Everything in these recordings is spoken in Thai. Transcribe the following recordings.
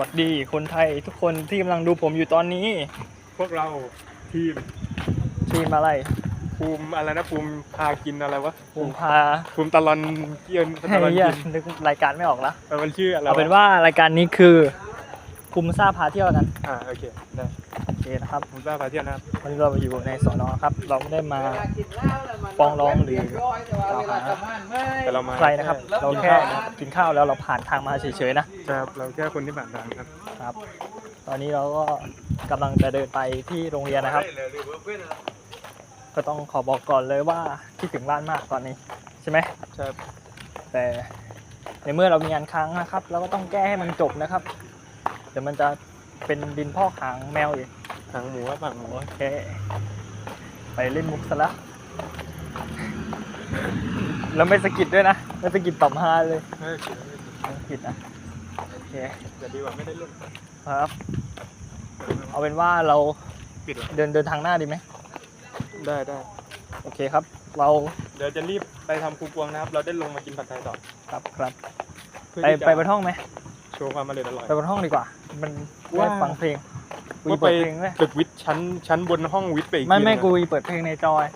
วัสดีคนไทยทุกคนที่กำลังดูผมอยู่ตอนนี้ พวกเราทีมทีมอะไร ภูมิอะไรนะภูมิพากินอะไรวะผมพาภูมิตะลอนเกียนให้ตะลอนเหี้ยกินนึกรายการไม่ออกละเออมันชื่ออะไรเอาเป็นว่ารายการนี้คือคุมซ่าพาเที่ยวกัน อ่าโอเคได้โอ เคนะครับภูมิซ่าพาเที่ยวนะครับวันนี้เราอยู่ในสอนอครับ เราไม่ได้มาฟ้องร้องหรือกล่าวหาแต่เรามาใครนะครับ เราแค่กินข้าวแล้วเราผ่านทางมาเฉยๆนะครับเราแค่คนที่ผ่านทางครับครับ ตอนนี้เราก็กำลังจะเดินไปที่โรงเรียนนะครับ ก็ต้องขอบอกก่อนเลยว่าคิดถึงบ้านมากตอนนี้ใช่ไหมครับแต่ในเมื่อเรามีงานค้างนะครับ เราก็ต้องแก้ให้มันจบนะครับเดี๋ยวมันจะเป็นดินพอกหางแมวอีก หางหมูครับหางหมูโอเค ไปเล่นมุกซะละแล้วไม่สะกิดด้วยนะ ไม่สะกิดต่อมฮาเลยเฮ้ยเฉยไม่สะกิดนะโอเคจะดีกว่าไม่ได้เล่นครับ เอาเป็นว่าเราปิดเหรอเดินเดินทางหน้าดีไหมได้ได้โอเคครับ เราเดี๋ยวจะรีบไปทำคูกวงนะครับ เราได้ลงมากินผัดไทยต่อครับครับ เพื่อไปที่จะไปบนห้องไหมโชว์ความอร่อยอร่อย ไปบนห้องดีกว่า มันว่าได้ฟังเพลง กูว่าเปิไปดเพลงด้วยตึกวิทย์ชั้นชั้นบนห้องวิทย์ไปอีกไม่ทีไม่นึงกูเปิดเพลงในจอย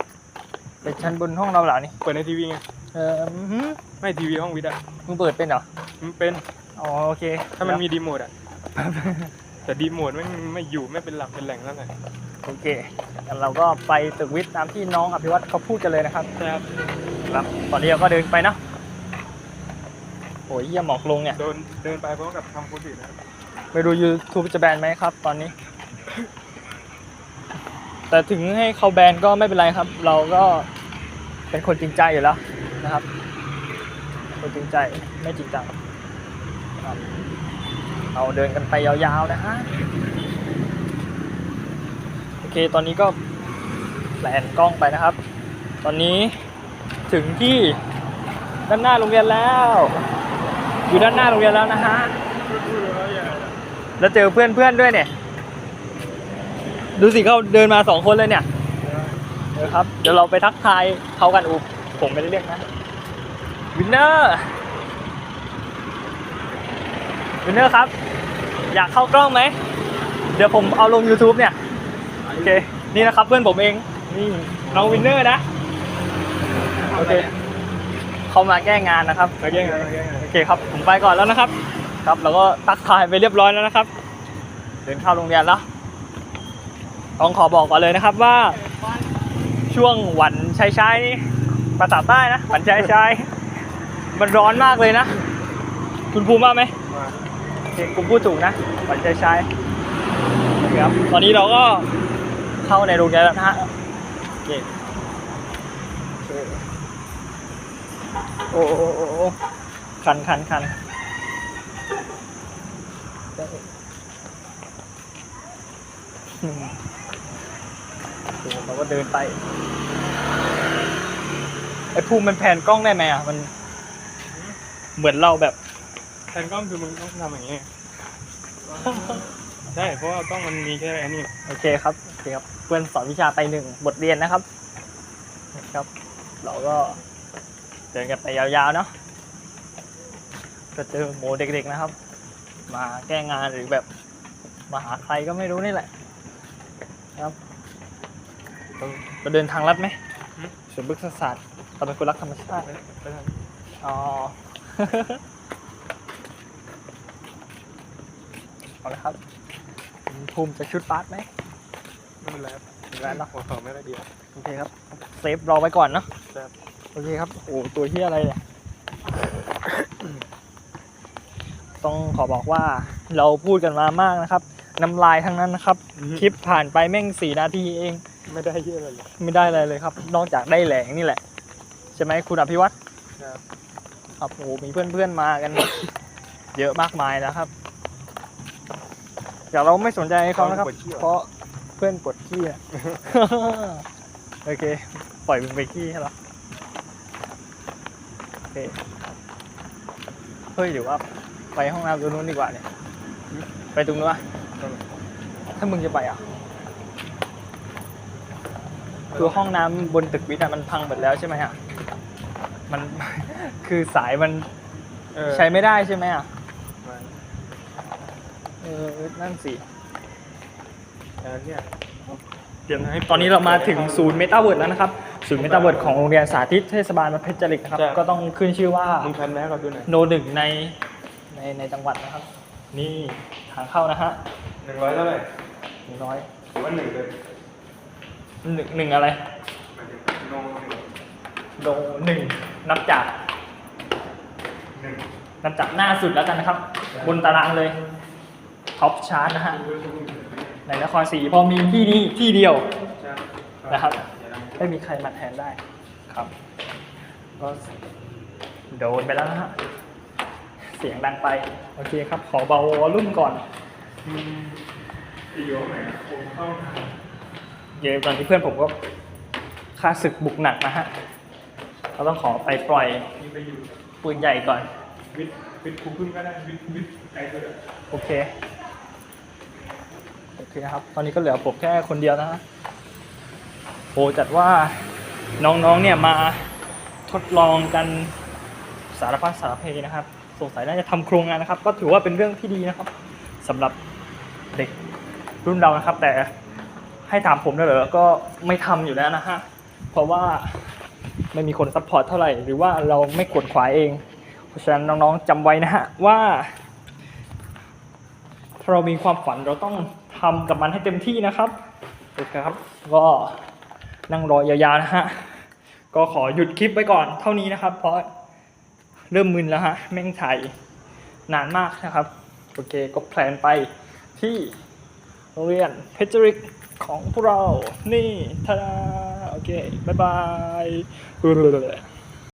เป็นชั้นบนห้องเราเหล่านี่เปิดในทีวีไงเอออื้อหือไม่ทีวีห้องวิทย์อะมึงเปิดเป็นเหรอมันเป็นอ๋อโอเคถ้ามันมีดีโมดอะแต่ดีโมดไม่ไม่อยู่ไม่เป็นหลักเป็นแหล่งแล้วไงโอเคงั้นเราก็ไปตึกวิทย์ตามที่น้องอภิวัตเขาพูดกันเลยนะครับครับครับตอนนี้เราก็เดินไปเนาะโอ้ยเยี่ยหมอกลงเนี่ย เดินเดินไปพร้อมกับทำโควิดนะครับไม่รู้ YouTube จะแบนไหมครับ ตอนนี้ แต่ถึงให้เขาแบนก็ไม่เป็นไรครับ เราก็เป็นคนจริงใจอยู่แล้วนะครับ คนจริงใจไม่จริงจังครับเราเดินกันไปยาวๆนะฮะโอเคตอนนี้ก็แลนกล้องไปนะครับ ตอนนี้ถึงที่ด้านหน้าโรงเรียนแล้ว อยู่ด้านหน้าโรงเรียนแล้วนะฮะแล้วเจอเพื่อนเพื่อนๆด้วยเนี่ย ดูสิเขาเดินมาสองคนเลยเนี่ยเดี๋ยวครับ เดี๋ยวเราไปทักทายเขากันอูผมไม่ได้เรียกนะวินเนอร์วินเนอร์ครับ อยากเข้ากล้องไหม เดี๋ยวผมเอาลง YouTube เนี่ย โอเค นี่นะครับเพื่อนผมเอง นี่น้องวินเนอร์นะ โอเค เขามาแก้งานนะครับ มาแย่งานโอเคครับ ผมไปก่อนแล้วนะครับ ครับ แล้วก็ตักทายไปเรียบร้อยแล้วนะครับ เดินเข้าโรงเรียนแล้ว ต้องขอบอกก่อนเลยนะครับว่า ช่วงวันชายชายนี่ภาษาใต้นะวันชายชายมันร้อนมากเลยนะ คุณภูมิว่าไหมโอเคคุณพูดถูกนะวันชายชายโอเคครับตอนนี้เราก็เข้าในโรงเรียนแล้วนะฮะโอเคโอเคโอ้โอ้โอ้โอ้คันคันคัน อืมโอ้โหเราก็เดินไปไอ้ภูมิมันแผนกล้องได้ไหมอะมัน เหมือนเราแบบแทนกล้องคือมึงต้องทำอย่างนี้ใช่เพราะว่ากล้องมันมีแค่อันนี้โอเคครับโอเคครับเพื่อนสอนวิชาไปหนึ่งบทเรียนนะครับนะครับ เราก็เดินกันไปยาวๆเนาะก็เจอหมูเด็กๆนะครับ มาแก้งานหรือแบบมาหาใครก็ไม่รู้นี่แหละครับ เราเราเดินทางลัดไหมสวนพฤกษศาสตร์เราเป็นคนรักธรรมชาติไปทางอ๋อเอาละครับคุณภูมิจะชุดปาร์ตไหมไม่เป็นไรครับไม่เป็นไรเนอะหัวเข่าไม่ได้ดีครับโอเคครับ เซฟรอไว้ก่อนเนาะครับโอเคครับโอ้ตัวเฮียอะไรเนี่ยต้องขอบอกว่าเราพูดกันมามากนะครับ น้ำลายทั้งนั้นนะครับ คลิปผ่านไปแม่งสี่นาทีเอง ไม่ได้เยอะอะไรเลยไม่ได้อะไรเลยครับ นอกจากได้แหลงนี่แหละ ใช่ไหมคุณอภิวัตรครับครับโอ้โหมีเพื่อนๆมากัน เยอะมากมายนะครับแต่เราไม่สนใจเขานะครับปวดขี้เหรอเพราะเพื่อนปวดขี้อะโอเค ปล่อยมึงไปขี้เหรอโอเคเฮ้ยหรือว่าไปห้องน้ำตรงนู้นดีกว่าเนี่ย ไปตรงนู้นอะถ้ามึงจะไปอะ คือห้องน้ำบนตึกวิทย์อะมันพังหมดแล้วใช่ไหมอะมันคือสายมันเออใช้ไม่ได้ใช่ไหมอะมาอนั่นสิแล้วเนี่ยเตรียมให้ตอนนี้เรามาถึงศูนย์เมตาเวิร์ดแล้วนะครับศูนย์เมตาเวิร์ดของโรงเรียนสาธิตเทศบาลประเพชรจริตนะครับ ก็ต้องขึ้นชื่อว่ามึงคันแม่ก็ดูหน่อยโนหนึ่งในในในจังหวัดนะครับ นี่ทางเข้านะฮะหนึ่งร้อยเท่าไหร่หนึ่งร้อยหรือว่าหนึ่งเลย หนึ่งหนึ่งอะไร โนหนึ่งโนหนึ่งนับจากหนึ่งนับจากหน้าสุดแล้วกันนะครับ บนตารางเลยท็อปชาร์ตนะฮะในนครศรีเพอมีที่นี้ที่เดียวนะครับไม่มีใครมาแทนได้ครับก็โดนไปแล้วนะฮะเสียงดังไป โอเคครับ ขอเบาวอลลุ่มก่อนอีโยไหนผมเข้า เดี๋ยวตอนที่เพื่อนผมก็ค่าศึกบุกหนักนะฮะ เราต้องขอไปปล่อยมีไปอยู่ปืนใหญ่ก่อน วิทย์วิทย์ครูพึ่งก็ได้วิทย์วิทย์ไกลเลยโอเค โอเคครับ ตอนนี้ก็เหลือผมแค่คนเดียวนะฮะโอจัดว่าน้องๆเนี่ยมาทดลองกันสารพัดสารเพนะครับ สงสัยน่าจะทำโครงงานนะครับ ก็ถือว่าเป็นเรื่องที่ดีนะครับสำหรับเด็กรุ่นเรานะครับ แต่ ให้ถามผมได้เหรอก็ไม่ทำอยู่แล้วนะฮะ เพราะว่าไม่มีคนซัพพอร์ตเท่าไหร่ หรือว่าเราไม่ขวนขวายเอง เพราะฉะนั้นน้องๆจำไว้นะฮะว่าถ้าเรามีความฝันเราต้องทำกับมันให้เต็มที่นะครับโอเคครับ ก็นั่งรอยาวๆนะฮะ ก็ขอหยุดคลิปไว้ก่อนเท่านี้นะครับ เพราะเริ่มมึนแล้วฮะ แม่งถ่ายนานมากนะครับ โอเค ก็แพลนไปที่โรงเรียนเพชรริก ของพวกเรา นี่ทาดาโอเค บ๊ายบาย